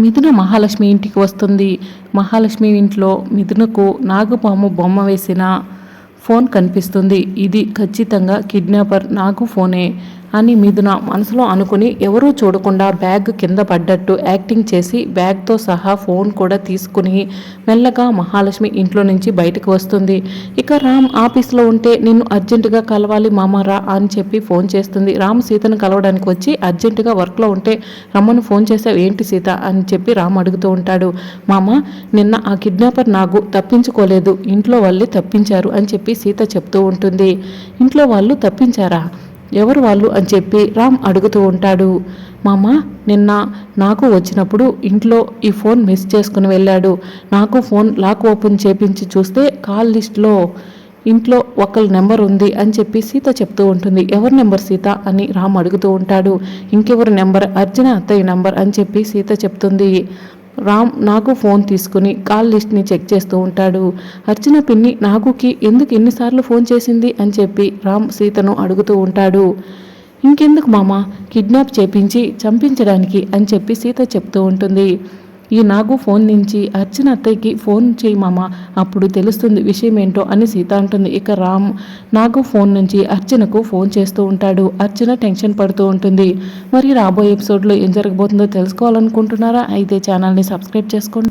మిథున మహాలక్ష్మి ఇంటికి వస్తుంది. మహాలక్ష్మి ఇంట్లో మిథునకు నాగుపాము బొమ్మ వేసిన ఫోన్ కనిపిస్తుంది. ఇది ఖచ్చితంగా కిడ్నాపర్ నాగు ఫోనే. అని మిథున మనసులో అనుకుని ఎవరూ చూడకుండా బ్యాగ్ కింద పడ్డట్టు యాక్టింగ్ చేసి బ్యాగ్తో సహా ఫోన్ కూడా తీసుకుని మెల్లగా మహాలక్ష్మి ఇంట్లో నుంచి బయటకు వస్తుంది. ఇక రామ్ ఆఫీస్లో ఉంటే నిన్ను అర్జెంటుగా కలవాలి మామారా అని చెప్పి ఫోన్ చేస్తుంది. రామ్ సీతను కలవడానికి వచ్చి అర్జెంటుగా వర్క్లో ఉంటే రమ్మను ఫోన్ చేసావు ఏంటి సీత అని చెప్పి రామ్ అడుగుతూ ఉంటాడు. మామ నిన్న ఆ కిడ్నాపర్ నాగు తప్పించుకోలేదు. ఇంట్లో వాళ్ళే తప్పించారు అని చెప్పి సీత చెప్తూ ఉంటుంది. ఇంట్లో వాళ్ళు తప్పించారా? ఎవరు వాళ్ళు అని చెప్పి రామ్ అడుగుతూ ఉంటాడు. మామ నిన్న నాకు వచ్చినప్పుడు ఇంట్లో ఈ ఫోన్ మిస్ చేసుకుని వెళ్ళాడు. నాకు ఫోన్ లాక్ ఓపెన్ చేపించి చూస్తే కాల్ లిస్ట్లో ఇంట్లో ఒకళ్ళ నెంబర్ ఉంది అని చెప్పి సీత చెప్తూ ఉంటుంది. ఎవరి నెంబర్ సీత అని రామ్ అడుగుతూ ఉంటాడు. ఇంకెవరి నెంబర్? అర్జున అత్తయ్య నెంబర్ అని చెప్పి సీత చెప్తుంది. రామ్ నాకు ఫోన్ తీసుకుని కాల్ లిస్ట్ని చెక్ చేస్తూ ఉంటాడు. అర్చన పిన్ని నాగుకి ఎందుకు ఎన్నిసార్లు ఫోన్ చేసింది అని చెప్పి రామ్ సీతను అడుగుతూ ఉంటాడు. ఇంకెందుకు మామ కిడ్నాప్ చేపించి చంపించడానికి అని చెప్పి సీత చెప్తూ ఉంటుంది. ఈ నాగు ఫోన్ నుంచి అర్చన అత్తయ్యకి ఫోన్ చేయి మామ అప్పుడు తెలుస్తుంది విషయం ఏంటో అని సీత అంటుంది. ఇక రామ్ నాగు ఫోన్ నుంచి అర్చనకు ఫోన్ చేస్తూ ఉంటాడు. అర్చన టెన్షన్ పడుతూ ఉంటుంది. మరి రాబోయే ఎపిసోడ్లో ఏం జరగబోతుందో తెలుసుకోవాలనుకుంటున్నారా? అయితే ఛానల్ని సబ్స్క్రైబ్ చేసుకోండి.